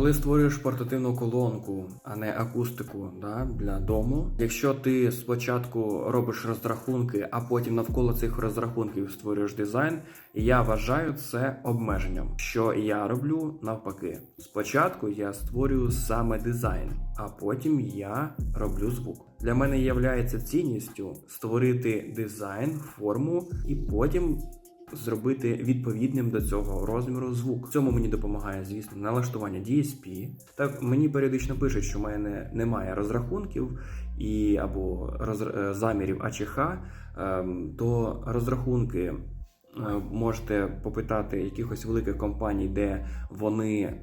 Коли створюєш портативну колонку, а не акустику да, для дому, якщо ти спочатку робиш розрахунки, а потім навколо цих розрахунків створюєш дизайн, я вважаю це обмеженням. Що я роблю навпаки. Спочатку я створюю саме дизайн, а потім я роблю звук. Для мене є цінністю створити дизайн, форму і потім зробити відповідним до цього розміру звук. В цьому мені допомагає, звісно, налаштування DSP. Так мені періодично пишуть, що в мене немає розрахунків і або роз, е, замірів АЧХ, ем, то розрахунки. Е, Можете попитати якихось великих компаній, де вони е,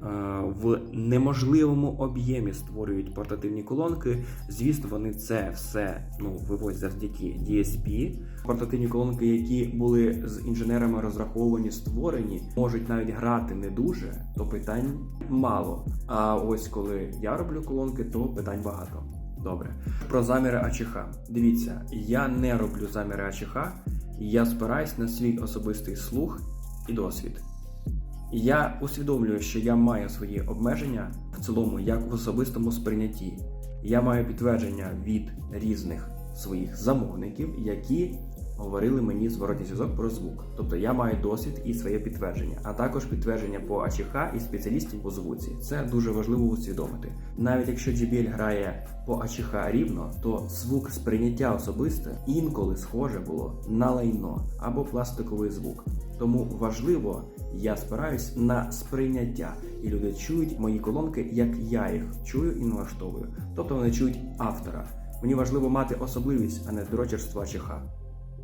в неможливому об'ємі створюють портативні колонки. Звісно, вони це все ну вивозять завдяки DSP. Портативні колонки, які були з інженерами розраховані, створені, можуть навіть грати не дуже, то питань мало. А ось коли я роблю колонки, то питань багато. Добре. Про заміри АЧХ. Дивіться, я не роблю заміри АЧХ, я спираюсь на свій особистий слух і досвід. Я усвідомлюю, що я маю свої обмеження в цілому, як в особистому сприйнятті. Я маю підтвердження від різних своїх замовників, які говорили мені зворотній зв'язок про звук. Тобто я маю досвід і своє підтвердження, а також підтвердження по АЧХ і спеціалістів по звуці. Це дуже важливо усвідомити. Навіть якщо JBL грає по АЧХ рівно, то звук сприйняття особисте інколи схоже було на лайно або пластиковий звук. Тому важливо, я спираюсь на сприйняття, і люди чують мої колонки, як я їх чую і налаштовую. Тобто вони чують автора. Мені важливо мати особливість, а не дрочерство АЧХ.